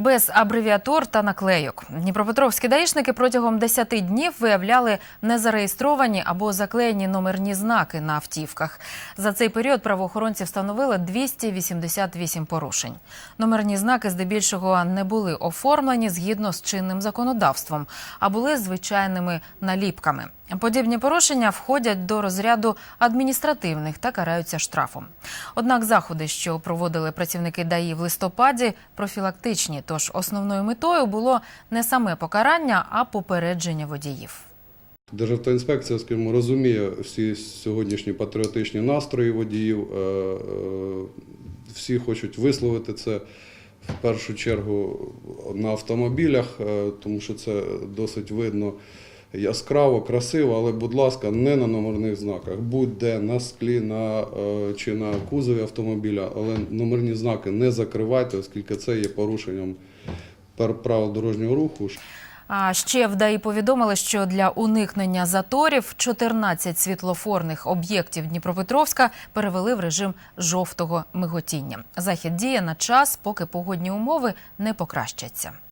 Без абревіатур та наклейок дніпропетровські даїшники протягом 10 днів виявляли незареєстровані або заклеєні номерні знаки на автівках. За цей період правоохоронці встановили 288 порушень. Номерні знаки здебільшого не були оформлені згідно з чинним законодавством, а були звичайними наліпками. Подібні порушення входять до розряду адміністративних та караються штрафом. Однак заходи, що проводили працівники ДАІ в листопаді, профілактичні. Тож основною метою було не саме покарання, а попередження водіїв. Державтоінспекція, скажімо, розуміє всі сьогоднішні патріотичні настрої водіїв. е, е, Всі хочуть висловити це в першу чергу на автомобілях, е, тому що це досить видно яскраво, красиво, але, будь ласка, не на номерних знаках. Будь-де на склі на, е, чи на кузові автомобіля, але номерні знаки не закривайте, оскільки це є порушенням правил дорожнього руху. А ще в ДАІ повідомили, що для уникнення заторів 14 світлофорних об'єктів Дніпропетровська перевели в режим жовтого миготіння. Захід діє на час, поки погодні умови не покращаться.